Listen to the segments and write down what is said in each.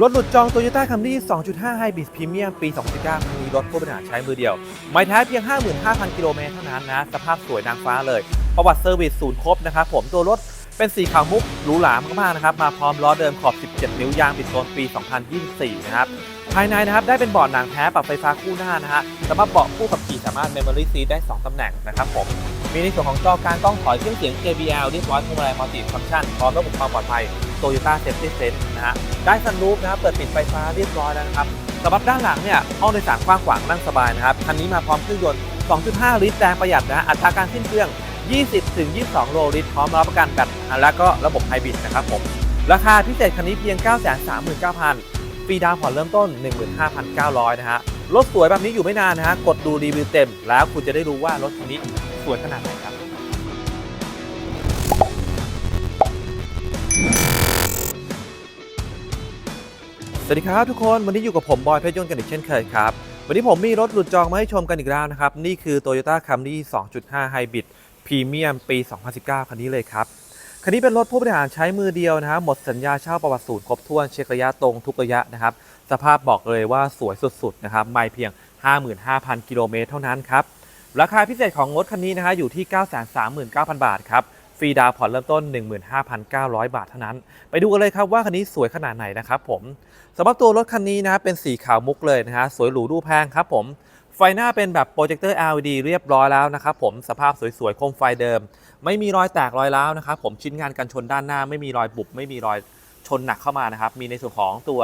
รถหลุดจอง Toyota Camry 2.5 Hybrid Premium ปี 2019มีรถผู้บริหารใช้มือเดียว ไม่แท้เพียง 55,000 กิโลเมตรเท่านั้นนะ สภาพสวยนางฟ้าเลย ประวัติเซอร์วิสศูนย์ครบนะครับผม ตัวรถเป็นสีขาวมุกหรูหรามากๆนะครับ มาพร้อมล้อเดิมขอบ 17 นิ้วยางปิดโซนปี 2024 นะครับ ภายในนะครับได้เป็นเบาะหนังแท้ปรับไฟฟ้าคู่หน้านะฮะสำหรับเบาะผู้ขับขี่สามารถ Memory Seat ได้ 2 ตำแหน่งนะครับผม มีในส่วนของจอการกล้องถอยเครื่องเสียง JBL เรียบร้อยพวงมาลัยมัลติฟังก์ชันพร้อมระบบความปลอดภัย Toyota Safety Sense นะฮะได้ซันรูฟนะครับเปิดปิดไฟฟ้าเรียบร้อยแล้วนะครับสำหรับด้านหลังเนี่ยห้องโดยสารกว้างขวางนั่งสบายนะครับคันนี้มาพร้อมเครื่องยนต์ 2.5 ลิตรแรงประหยัดนะอัตราการขึ้นเครื่อง 20-22 โลลิตรพร้อมรับประกันแบตและก็ระบบไฮบริดนะครับผมราคาพิเศษคันนี้เพียง 939,000 ฟรีดาวน์ผ่อนเริ่มต้น 15,900 นะฮะ รถสวยแบบนี้อยู่ไม่นานนะฮะ กดดูรีวิวเต็ม แล้วคุณจะได้รู้ว่ารถคันนี้สวยขนาดไหนครับสวัสดีครับทุกคนวันนี้อยู่กับผมบอยเพชรยนต์กันอีกเช่นเคยครับ วันนี้ผมมีรถหลุดจองมาให้ชมกันอีกแล้วนะครับ นี่คือ Toyota Camry 2.5 Hybrid Premium ปี 2019 คันนี้เลยครับ คันนี้เป็นรถผู้บริหารใช้มือเดียวนะครับหมดสัญญาเช่าประวัติศูนย์ครบถ้วนเช็คระยะตรงทุกระยะนะครับ สภาพบอกเลยว่าสวยสุดๆนะครับไม่เพียง 55,000 กิโลเมตรเท่านั้นครับ ราคาพิเศษของรถคันนี้นะฮะอยู่ที่ 939,000 บาทครับฟรีดาวน์ผ่อนเริ่มต้น 15,900 บาทเท่านั้น ไปดูกันเลยครับว่าคันนี้สวยขนาดไหนนะครับผมสำหรับตัวรถคันนี้นะเป็นสีขาวมุกเลยนะฮะสวยหรูดูแพงครับผมไฟหน้าเป็นแบบโปรเจคเตอร์ LED เรียบร้อยแล้วนะครับผมสภาพสวยๆโคมไฟเดิม ไม่มีรอยแตกรอยร้าวนะครับผมชิ้นงานกันชนด้านหน้า ไม่มีรอยบุบไม่มีรอยชนหนักเข้ามานะครับมีในส่วนของตัว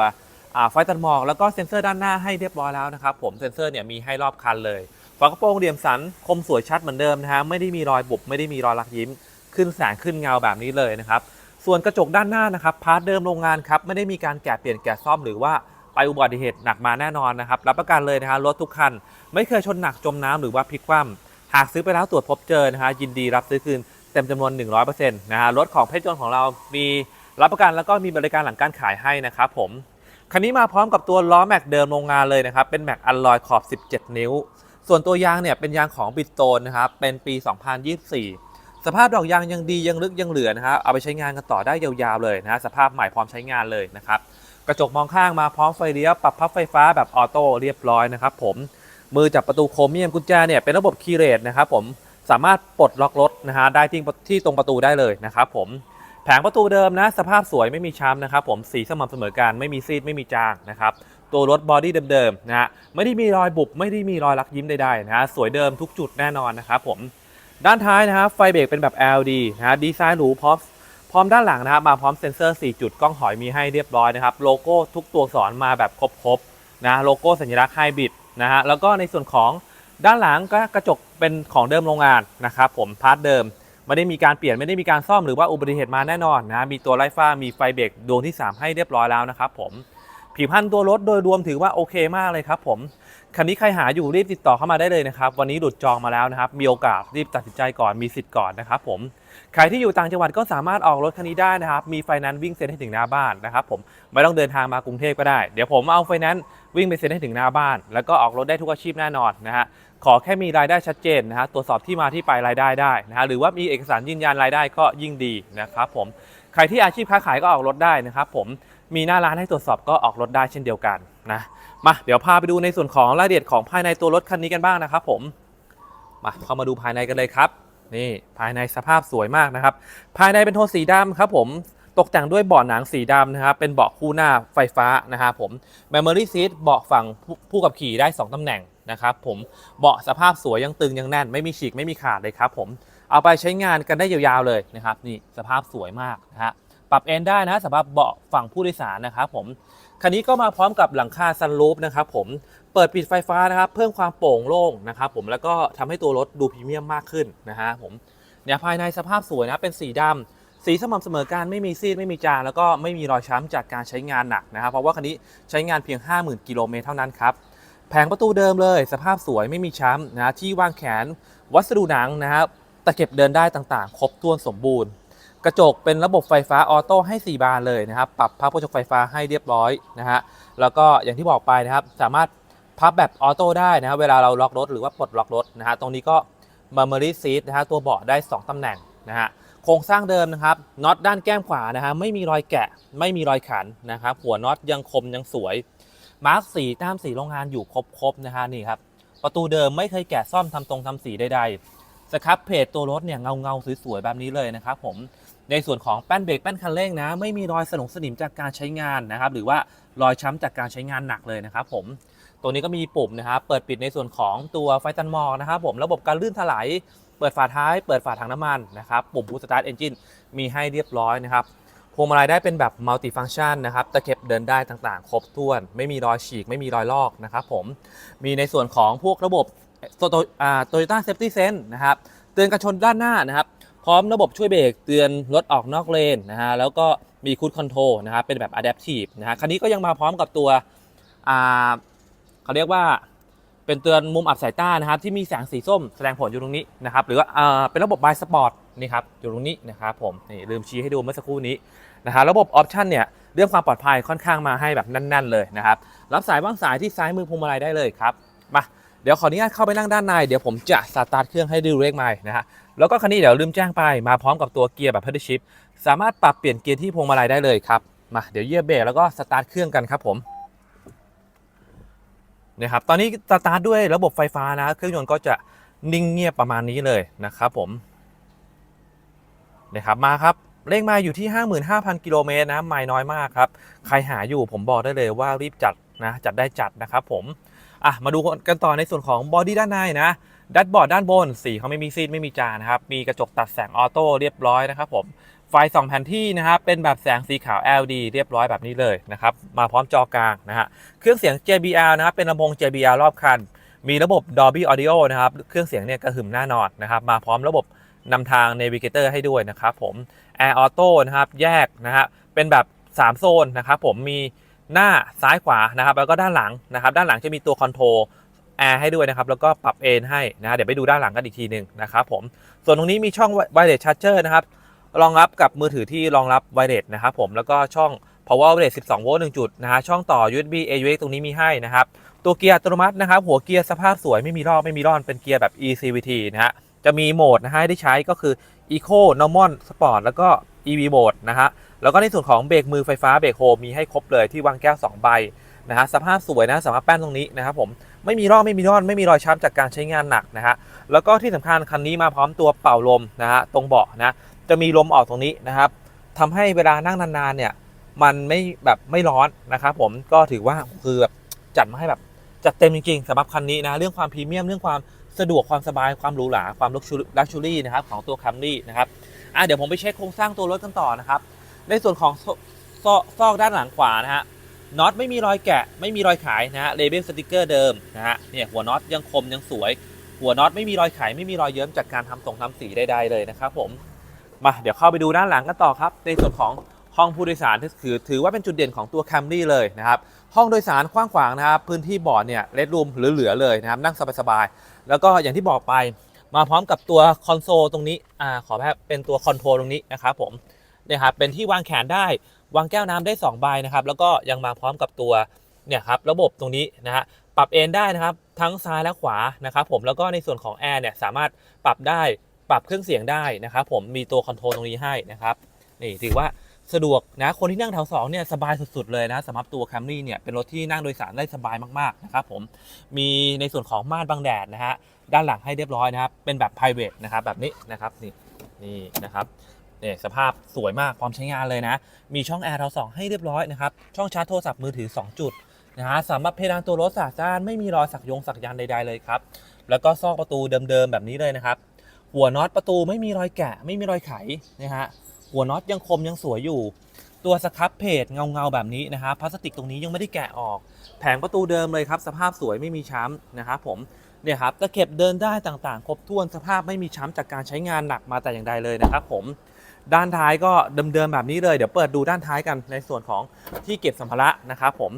ไฟตัดหมอกแล้วก็เซ็นเซอร์ด้านหน้าให้เรียบร้อยแล้วนะครับผมเซ็นเซอร์เนี่ยมีให้รอบคันเลยฝากระโปรงเหลี่ยมสันคมสวยชัดเหมือนเดิมนะฮะไม่ได้มีรอยบุบไม่ได้มีรอยลักยิ้ม ขึ้นแสงขึ้นเงาแบบนี้เลยนะครับส่วนกระจกด้านหน้านะครับพาร์ทเดิมโรงงานครับไม่ได้มีการแกะเปลี่ยนแกะซ่อมหรือว่าไปอุบัติเหตุหนักมาแน่นอนนะครับรับประกันเลยนะฮะรถทุกคัน ไม่เคยชนหนักจมน้ำหรือว่าพลิกคว่ำ หากซื้อไปแล้วตรวจพบเจอนะฮะยินดีรับซื้อคืนเต็มจำนวน 100%นะฮะรถของเพชรยนต์ของเรามีรับประกันแล้วก็มีบริการหลังการขายให้นะครับผมคันนี้มาพร้อมกับตัวล้อแม็กเดิมโรงงานเลยนะครับ เป็นแม็กอัลลอยขอบ 17 นิ้ว ส่วนตัวยางเนี่ยเป็นยางของบิ t โตนนะครับ เป็นปี 2024 สภาพดอกยางยังดียังลึกยังเหลือนะครับ เอาไปใช้งานกันต่อได้ยาวๆเลยนะฮะสภาพใหม่พร้อมใช้งานเลยนะครับ กระจกมองข้างมาพร้อมไฟเลี้ยวปรับพับไฟฟ้าแบบออโต้เรียบร้อยนะครับผม มือจับประตูโครเมียมกุญแจเนี่ยเป็นระบบคีย์เรทนะครับผมสามารถปลดล็อกรถนะฮะได้ที่ที่ตรงประตูได้เลยนะครับผมแผงประตูเดิมนะสภาพสวยไม่มีช้ำนะครับผมสีสม่ำเสมอกันไม่มีซีดไม่มีจางนะครับตัวรถบอดี้เดิมๆนะฮะไม่ได้มีรอยบุบไม่ได้มีรอยลักยิ้มใดๆนะฮะสวยเดิมทุกจุดแน่นอนนะครับผมด้านท้ายนะครับไฟเบรกเป็นแบบ LED นะฮะดีไซน์หรูพร้อมพร้อมด้านหลังนะครับมาพร้อมเซ็นเซอร์ 4 จุดกล้องหอยมีให้เรียบร้อยนะครับโลโก้ทุกตัวอักษรมาแบบครบๆ นะโลโก้สัญลักษณ์ไฮบริดนะฮะแล้วก็ในส่วนของด้านหลังก็กระจกเป็นของเดิมโรงงานนะครับผมพาร์ทเดิมไม่ได้มีการเปลี่ยนไม่ได้มีการซ่อมหรือว่าอุบัติเหตุมาแน่นอนนะมีตัวไล่ฟ้ามีไฟเบรกดวงที่ 3 ให้เรียบร้อยแล้วนะครับผมผิวพรรณตัวรถโดยรวมถือว่าโอเคมากเลยครับผมคันนี้ใครหาอยู่รีบติดต่อเข้ามาได้เลยนะครับวันนี้หลุดจองมาแล้วนะครับมีโอกาสรีบตัดสินใจก่อนมีสิทธิ์ก่อนนะครับผมใครที่อยู่ต่างจังหวัดก็สามารถออกรถคันนี้ได้นะครับมีไฟแนนซ์วิ่งเซ็นให้ถึงหน้าบ้านนะครับผมไม่ต้องเดินทางมากรุงเทพก็ได้ เดี๋ยวผมเอาไฟแนนซ์ วิ่งไปเซ็นให้ถึงหน้าบ้าน แล้วก็ออกรถได้ทุกอาชีพแน่นอนนะฮะขอแค่มีรายได้ชัดเจนนะฮะตรวจสอบที่มาที่ไปรายได้ได้นะฮะหรือว่ามีเอกสารยืนยันรายได้ก็ยิ่งดีนะครับผมใครที่อาชีพค้าขายก็ออกรถได้นะครับผมมีหน้าร้านให้ตรวจสอบก็ออกรถได้เช่นเดียวกันนะมาเดี๋ยวพาไปดูในส่วนของรายละเอียดของภายในตัวรถคันนี้กันบ้างนะครับผมมาเข้ามาดูภายในกันเลยครับนี่ภายในสภาพสวยมากนะครับ ภายในเป็นโทนสีดำครับผม ตกแต่งด้วยเบาะหนังสีดำนะครับ เป็นเบาะคู่หน้าไฟฟ้านะครับผม Memory Seat เบาะฝั่งผู้ขับขี่ได้ 2ตำแหน่งนะครับผม เบาะสภาพสวยยังตึงยังแน่น ไม่มีฉีกไม่มีขาดเลยครับผม เอาไปใช้งานกันได้ยาวๆเลยนะครับ นี่สภาพสวยมากนะฮะ ปรับเอนได้นะสำหรับเบาะฝั่งผู้โดยสารนะครับผม คันนี้ก็มาพร้อมกับหลังคาซันรูฟนะครับผม เปิดปิดไฟฟ้านะครับ เพิ่มความโปร่งโล่งนะครับผม แล้วก็ทำให้ตัวรถดูพรีเมียมมากขึ้นนะฮะผม เนี่ยภายในสภาพสวยนะ เป็นสีดำ สีสม่ำเสมอการไม่มีซีดไม่มีจางแล้วก็ไม่มีรอยช้ำจากการใช้งานหนักนะครับ เพราะว่าคันนี้ใช้งานเพียง 50,000 กิโลเมตรเท่านั้นครับแผงประตูเดิมเลย สภาพสวยไม่มีช้ำนะที่วางแขนวัสดุหนังนะครับตะเข็บเดินได้ต่างๆ ครบถ้วนสมบูรณ์ กระจกเป็นระบบไฟฟ้าออโต้ให้ 4 บานเลยนะครับปรับพับกระจกไฟฟ้าให้เรียบร้อยนะฮะแล้วก็อย่างที่บอกไปนะครับสามารถพับแบบออโต้ได้นะครับเวลาเราล็อกรถหรือว่าปลดล็อกรถนะฮะตรงนี้ก็ Memory Seat นะฮะตัวเบาะได้ 2ตำแหน่งนะฮะ ครงสร้างเดิมนะครับน็อตด้านแก้มขวานะฮะไม่มีรอยแกะ ไม่มีรอยขันนะครับ หัวน็อตยังคมยังสวย มาร์กสีตามสีโรงงานอยู่ครบๆนะฮะนี่ครับประตูเดิมไม่เคยแกะซ่อมทำตรงทำสีใดๆสครับเพจตัวรถเนี่ยเงาเงาๆสวยๆแบบนี้เลยนะครับผมในส่วนของแป้นเบรกแป้นคันเร่งนะ ไม่มีรอยสนงสนิมจากการใช้งานนะครับ หรือว่ารอยช้ำจากการใช้งานหนักเลยนะครับ ผมตัวนี้ก็มีปุ่มนะครับเปิดปิดในส่วนของตัวไฟตันมอนะครับผมระบบการลื่นถลาย เปิดฝาท้าย เปิดฝาถังน้ำมันนะครับ ปุ่มบูสตาร์ทเอนจินมีให้เรียบร้อยนะครับ พวงมาลัยได้เป็นแบบมัลติฟัง c t ชันนะครับ ตะเข็บเดินได้ต่างๆ ครบถ้วน ไม่มีรอยฉีก ไม่มีรอยลอกนะครับผม มีในส่วนของพวกระบบโตโตยต้าเซฟตี้เซนนะครับ เตือนกันชนด้านหน้านะครับ พร้อมระบบช่วยเบรก เตือนรถออกนอกเลนนะฮะ แล้วก็มีคูดคอนโทรลนะครับ เป็นแบบ Adaptive นะฮะ คันนี้ก็ยังมาพร้อมกับตัวเขาเรียกว่า เป็นเตือนมุมอับสายตานะครับที่มีแสงสีส้มแสดงผลอยู่ตรงนี้นะครับหรือว่าเป็นระบบบายสปอร์ตนี่ครับอยู่ตรงนี้นะครับผมนี่ลืมชี้ให้ดูเมื่อสักครู่นี้นะฮะระบบออปชันเนี่ยเรื่องความปลอดภัยค่อนข้างมาให้แบบแน่นๆเลยนะครับรับสายว่างสายที่ซ้ายมือพวงมาลัยได้เลยครับมาเดี๋ยวขออนุญาตเข้าไปนั่งด้านในเดี๋ยวผมจะสตาร์ทเครื่องให้ดูเลขใหม่นะฮะแล้วก็คันนี้เดี๋ยวลืมแจ้งไปมาพร้อมกับตัวเกียร์แบบ pedal shift สามารถปรับเปลี่ยนเกียร์ที่พวงมาลัยได้เลยครับมาเดี๋ยวเยียบเบรกแล้วก็สตาร์ทเครื่องกันครับผม นะครับตอนนี้สตาร์ทด้วยระบบไฟฟ้านะ เครื่องยนต์ก็จะนิ่งเงียบประมาณนี้เลยนะครับผมนะครับมาครับเร่งมาอยู่ที่ 55,000 กิโลเมตรนะไม่น้อยมากครับ ใครหาอยู่ผมบอกได้เลยว่ารีบจัดนะจัดได้จัดนะครับผมอะมาดูกันต่อในส่วนของบอดี้ด้านในนะดัชบอร์ดด้านบนสีเขาไม่มีซีดไม่มีจานนะครับ มีกระจกตัดแสงออโต้เรียบร้อยนะครับผม ไฟส่องแผนที่นะครับเป็นแบบแสงสีขาว LED เรียบร้อยแบบนี้เลยนะครับมาพร้อมจอกลางนะฮะเครื่องเสียง JBL นะครับเป็นลำโพง JBL รอบคัน มีระบบ Dolby Audio นะครับเครื่องเสียงเนี่ยกระหึ่มแน่นอนนะครับมาพร้อมระบบนำทาง Navigator ให้ด้วยนะครับผม Air Auto นะครับแยกนะฮะเป็นแบบ 3 โซนนะครับผมมีหน้าซ้ายขวานะครับแล้วก็ด้านหลังนะครับด้านหลังจะมีตัวคอนโทรลแอร์ให้ด้วยนะครับ แล้วก็ปรับเอนให้นะฮะเดี๋ยวไปดูด้านหลังกันอีกทีหนึ่งนะครับผมส่วนตรงนี้มีช่อง Wireless Charger นะครับ รองรับกับมือถือที่รองรับ Wireless นะครับผมแล้วก็ช่อง power outlet 12 โวลต์1จุดนะฮะช่องต่อ USB AUX ตรงนี้มีให้นะครับ ตัวเกียร์อัตโนมัตินะครับ หัวเกียร์สภาพสวยไม่มีรอบไม่มีร่อนเป็นเกียร์แบบ eCVT นะฮะจะมีโหมดนะฮะได้ใช้ก็คือ Eco Normal Sport แล้วก็ EV Mode นะฮะแล้วก็ในส่วนของเบรกมือไฟฟ้าเบรกโฮมมีให้ครบเลยที่วางแก้ว 2 ใบนะฮะสภาพสวยนะสำหรับแป้นตรงนี้นะครับผมไม่มีร่องไม่มีร่อนไม่มีรอยช้ำจากการใช้งานหนักนะฮะแล้วก็ที่สำคัญคันนี้มาพร้อมตัวเป่าลมนะฮะตรงเบาะนะ จะมีลมออกตรงนี้นะครับทำให้เวลานั่งนานๆเนี่ยมันไม่แบบไม่ร้อนนะครับผมก็ถือว่าคือแบบจัดมาให้แบบจัดเต็มจริงๆสำหรับคันนี้นะเรื่องความพรีเมียมเรื่องความสะดวกความสบายความหรูหราความลักชูรี่นะครับของตัวคัมรี่นะครับอะเดี๋ยวผมไปเช็คโครงสร้างตัวรถกันต่อนะครับ ในส่วนของซอกซอกด้านหลังขวานะฮะน็อตไม่มีรอยแกะ ไม่มีรอยขายนะฮะเลเบลสติกเกอร์เดิมนะฮะเนี่ยหัวน็อตยังคมยังสวย หัวน็อตไม่มีรอยไขไม่มีรอยเยิ้มจากการทำส่งทำสีใดๆเลยนะครับผม มาเดี๋ยวเข้าไปดูด้านหลังกันต่อครับ ในส่วนของห้องผู้โดยสารที่ถือถือว่าเป็นจุดเด่นของตัว Camry เลยนะครับห้องโดยสารกว้างขวางนะครับพื้นที่เบาะเนี่ยเลดรูมเหลือๆเลยนะครับนั่งสบายๆแล้วก็อย่างที่บอกไป มาพร้อมกับตัวคอนโซลตรงนี้อ่าขอแค่เป็นตัวคอนโทรลตรงนี้นะครับผมเนี่ยครับเป็นที่วางแขนได้วางแก้วน้ำได้2ใบนะครับแล้วก็ยังมาพร้อมกับตัวเนี่ยครับระบบตรงนี้นะฮะปรับเอนได้นะครับทั้งซ้ายและขวานะครับผมแล้วก็ในส่วนของแอร์เนี่ยสามารถปรับได้ ปรับเครื่องเสียงได้นะครับผมมีตัวคอนโทรลตรงนี้ให้นะครับนี่ถือว่าสะดวกนะคนที่นั่งแถว2เนี่ยสบายสุดๆเลยนะสำหรับตัว Camry เนี่ยเป็นรถที่นั่งโดยสารได้สบายมากๆนะครับผมมีในส่วนของม่านบังแดดนะฮะด้านหลังให้เรียบร้อยนะครับเป็นแบบ p r i v a t นะครับแบบนี้นะครับนี่นี่นะครับเนี่ยสภาพสวยมากพร้อมใช้งานเลยนะ มีช่องแอร์เราสองให้เรียบร้อยนะครับ ช่องชาร์จโทรศัพท์มือถือ 2 จุดนะฮะสำหรับเพดานตัวรถสาดจานไม่มีรอยสักยงสักยันใดๆเลยครับ แล้วก็ซอกประตูเดิมๆแบบนี้เลยนะครับ หัวน็อตประตูไม่มีรอยแกะ ไม่มีรอยไขนะฮะหัวน็อตยังคมยังสวยอยู่ ตัวสครับเพจเงาเงาๆแบบนี้นะฮะพลาสติกตรงนี้ยังไม่ได้แกะออก แผงประตูเดิมเลยครับ สภาพสวยไม่มีช้ำนะครับผมเนี่ยครับตะเข็บเดินได้ต่างๆ ครบถ้วนสภาพไม่มีช้ำจากการใช้งานหนักมาแต่อย่างใดเลยนะครับผมด้านท้ายก็เดิมๆแบบนี้เลยเดี๋ยวเปิดดูด้านท้ายกันในส่วนของที่เก็บสัมภาระนะครับผม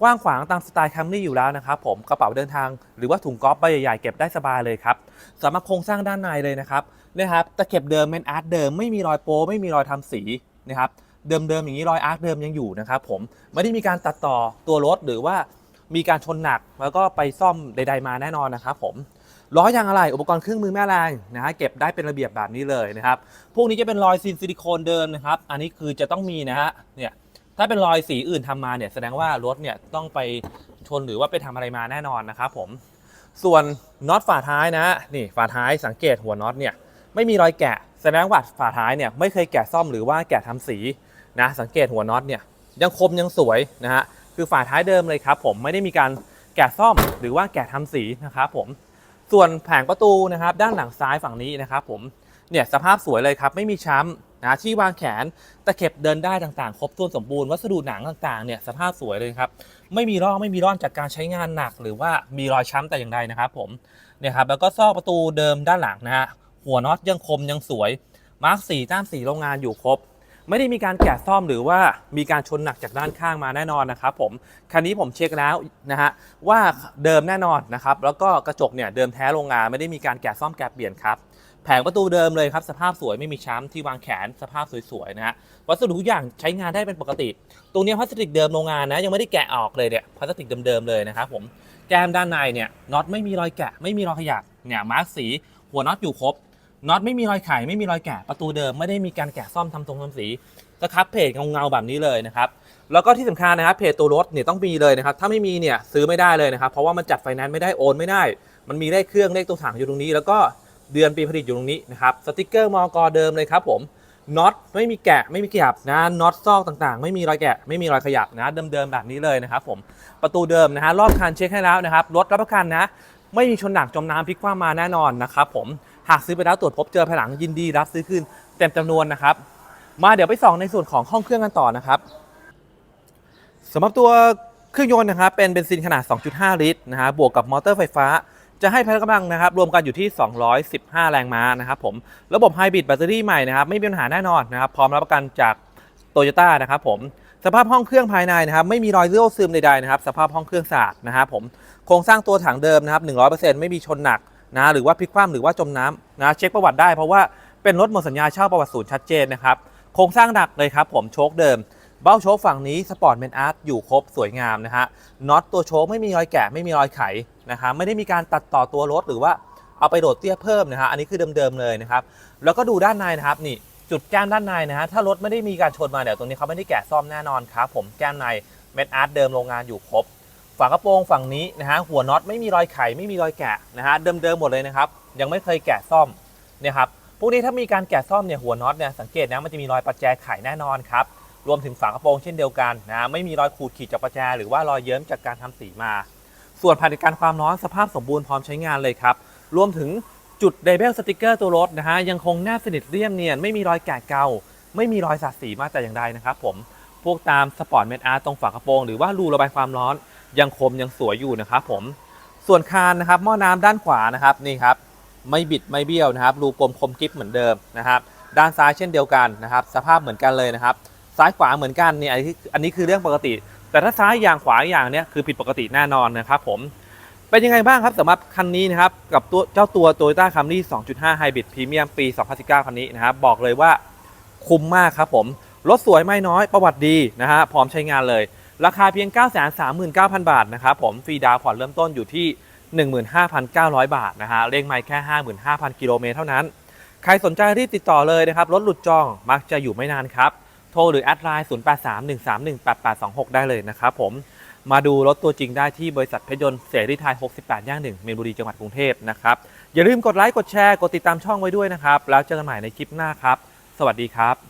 กว้างขวางตามสไตล์แคมรี่อยู่แล้วนะครับผมกระเป๋าเดินทางหรือว่าถุงก๊อฟใบใหญ่ๆเก็บได้สบายเลยครับสำหรับโครงสร้างด้านในเลยนะครับเนี่ยครับตะเข็บเดิมเป็นอาร์ตเดิมไม่มีรอยโป้ไม่มีรอยทำสีนะครับเดิมๆอย่างนี้รอยอาร์ตเดิมยังอยู่นะครับผมไม่ได้มีการตัดต่อตัวรถหรือว่ามีการชนหนักแล้วก็ไปซ่อมใด ๆ มาแน่นอนนะครับผมล้อยางอะไรอุปกรณ์เครื่องมือแม่แรงนะฮะเก็บได้เป็นระเบียบแบบนี้เลยนะครับ พวกนี้จะเป็นรอยซีนซิลิโคนเดิมนะครับ อันนี้คือจะต้องมีนะฮะเนี่ย ถ้าเป็นรอยสีอื่นทำมาเนี่ยแสดงว่ารถเนี่ยต้องไปชนหรือว่าไปทำอะไรมาแน่นอนนะครับผมส่วนน็อตฝาท้ายนะนี่ฝาท้ายสังเกตหัวน็อตเนี่ยไม่มีรอยแกะ แสดงว่าฝาท้ายเนี่ยไม่เคยแกะซ่อมหรือว่าแกะทำสีนะสังเกตหัวน็อตเนี่ยยังคมยังสวยนะฮะคือฝาท้ายเดิมเลยครับผมไม่ได้มีการแกะซ่อมหรือว่าแกะทำสีนะครับผมส่วนแผงประตูนะครับด้านหลังซ้ายฝั่งนี้นะครับผม เนี่ยสภาพสวยเลยครับไม่มีช้ำนะที่วางแขนตะเข็บเดินได้ต่างๆ ครบถ้วนสมบูรณ์วัสดุหนังต่างๆเนี่ยสภาพสวยเลยครับไม่มีร่องไม่มีร่อนจากการใช้งานหนัก หรือว่ามีรอยช้ำแต่อย่างใดนะครับผมเนี่ยครับแล้วก็ซอกประตูเดิมด้านหลังนะฮะหัวน็อตยังคมยังสวยมาร์กสีด้านสีโรงงานอยู่ครบไม่ได้มีการแกะซ่อมหรือว่ามีการชนหนักจากด้านข้างมาแน่นอนนะครับผมคันนี้ผมเช็คแล้วนะฮะว่าเดิมแน่นอนนะครับแล้วก็กระจกเนี่ยเดิมแท้โรงงานไม่ได้มีการแกะซ่อมแกะเปลี่ยนครับ แผงประตูเดิมเลยครับ สภาพสวยไม่มีช้ำที่วางแขนสภาพสวยๆนะฮะวัสดุทุกอย่างใช้งานได้เป็นปกติ ตรงนี้พลาสติกเดิมโรงงานนะ ยังไม่ได้แกะออกเลยเนี่ยพลาสติกเดิมๆเลยนะครับผมแก้มด้านในเนี่ยน็อตไม่มีรอยแกะ ไม่มีรอยขยับเนี่ยมาร์กสี หัวน็อตอยู่ครบน็อตไม่มีรอยไขไม่มีรอยแกะประตูเดิมไม่ได้มีการแกะซ่อมทำตรงทำสีสครับเพจเงาๆแบบนี้เลยนะครับแล้วก็ที่สำคัญนะครับเพจตัวรถเนี่ยต้องมีเลยนะครับถ้าไม่มีเนี่ยซื้อไม่ได้เลยนะครับเพราะว่ามันจัดไฟแนนซ์ไม่ได้โอนไม่ได้ มันมีเลขเครื่องเลขตัวถังอยู่ตรงนี้ แล้วก็ เดือนปีผลิตอยู่ตรงนี้นะครับสติกเกอร์มอกเดิมเลยครับผมน็อตไม่มีแกะไม่มีขยับนะน็อตซอกต่างๆ ไม่มีรอยแกะไม่มีรอยขยับนะเดิมๆแบบนี้เลยนะครับผมประตูเดิมนะฮะรอบคันเช็คให้แล้วนะครับรถรับประกันนะ ไม่มีชนหนักจมน้ำพลิกคว่ำมาแน่นอนนะครับผมหากซื้อไปแล้วตรวจพบเจอภายหลังยินดีรับซื้อคืนเต็มจำนวนนะครับ มาเดี๋ยวไปส่องในส่วนของห้องเครื่องกันต่อนะครับสำหรับตัวเครื่องยนต์นะครับเป็นเบนซินขนาด 2.5 ลิตรนะฮะบวกกับมอเตอร์ไฟฟ้า จะให้พละกำลังนะครับรวมกันอยู่ที่ 215 แรงม้านะครับผมระบบไฮบริดแบตเตอรี่ใหม่นะครับไม่มีปัญหาแน่นอนนะครับพร้อมรับประกันจากโตโยต้านะครับผมสภาพห้องเครื่องภายในนะครับไม่มีรอยเลี้ยวซึมใดๆนะครับสภาพห้องเครื่องสะอาดนะครับผมโครงสร้างตัวถังเดิมนะครับ 100%ไม่มีชนหนักนะหรือว่าพลิกคว่ำหรือว่าจมน้ำนะเช็คประวัติได้เพราะว่าเป็นรถหมดสัญญาเช่าประวัติศูนย์ชัดเจนนะครับโครงสร้างหนักเลยครับผมโชคเดิม เบ้าโชคฝั่งนี้สปอร์ตเมนอาร์ตอยู่ครบสวยงามนะฮะน็อตตัวโชคไม่มีรอยแกะไม่มีรอยไข นะครับไม่ได้มีการตัดต่อตัวรถหรือว่าเอาไปโดดเตี้ยเพิ่มนะฮะอันนี้คือเดิมๆเลยนะครับแล้วก็ดูด้านในนะครับนี่จุดแก้มด้านในนะฮะถ้ารถไม่ได้มีการชนมาเดี๋ยวตรงนี้เขาไม่ได้แกะซ่อมแน่นอนครับผมแก้มในเมนอาร์ตเดิมโรงงานอยู่ครบฝากระโปรงฝั่งนี้นะฮะหัวน็อตไม่มีรอยไขไม่มีรอยแกะนะฮะเดิมๆหมดเลยนะครับยังไม่เคยแกะซ่อมเนี่ยครับพวกนี้ถ้ามีการแกะซ่อมเนี่ยหัวน็อตเนี่ยสังเกตนะมันจะมีรอยประแจไขแน่นอนครับรวมถึงฝากระโปรงเช่นเดียวกันนะไม่มีรอยขูดขีดจากประแจหรือว่ารอยเยิ้มจากการทำสีมา ส่วนผ่านการความร้อนสภาพสมบูรณ์พร้อมใช้งานเลยครับ รวมถึงจุดเดเบลสติกเกอร์ตัวรถนะฮะยังคงแนบสนิทเรียมเนียน ไม่มีรอยแกะเกาไม่มีรอยสาดสีมาแต่อย่างใดนะครับผมพวกตามสปอร์ตเมทอาร์ตรงฝากระโปรง หรือว่ารูระบายความร้อนยังคมยังสวยอยู่นะครับผมส่วนคานนะครับหม้อน้ำด้านขวานะครับนี่ครับไม่บิดไม่เบี้ยวนะครับรูกลมคมกริบเหมือนเดิมนะครับด้านซ้ายเช่นเดียวกันนะครับ สภาพเหมือนกันเลยนะครับ ซ้ายขวาเหมือนกันเนี่ยอันนี้คือเรื่องปกติ แต่ถ้าซ้ายอย่างขวาอย่างเนี้ยคือผิดปกติแน่นอนนะครับผมเป็นยังไงบ้างครับสำหรับคันนี้นะครับกับตัวเจ้าตัว Toyota Camry 2.5 Hybrid Premium ปี 2019 คันนี้นะครับบอกเลยว่าคุ้มมากครับผมรถสวยไม่น้อยประวัติดีนะฮะพร้อมใช้งานเลย ราคาเพียง 939,000 บาทนะครับผมฟรีดาวผ่อนเริ่มต้นอยู่ที่ 15,900 บาทนะฮะเลขไม่แค่ 55,000 กิโลเมตรเท่านั้น ใครสนใจรีบติดต่อเลยนะครับรถหลุดจองมักจะอยู่ไม่นานครับ โทรหรือแอดไลน์ 0831318826 ได้เลยนะครับผม มาดูรถตัวจริงได้ที่บริษัทเพชรยนต์เสรีไทย 68 ย่างหนึ่งเมนบุรีจังหวัดกรุงเทพนะครับ อย่าลืมกดไลค์ กดแชร์ กดติดตามช่องไว้ด้วยนะครับ แล้วเจอกันใหม่ในคลิปหน้าครับ สวัสดีครับ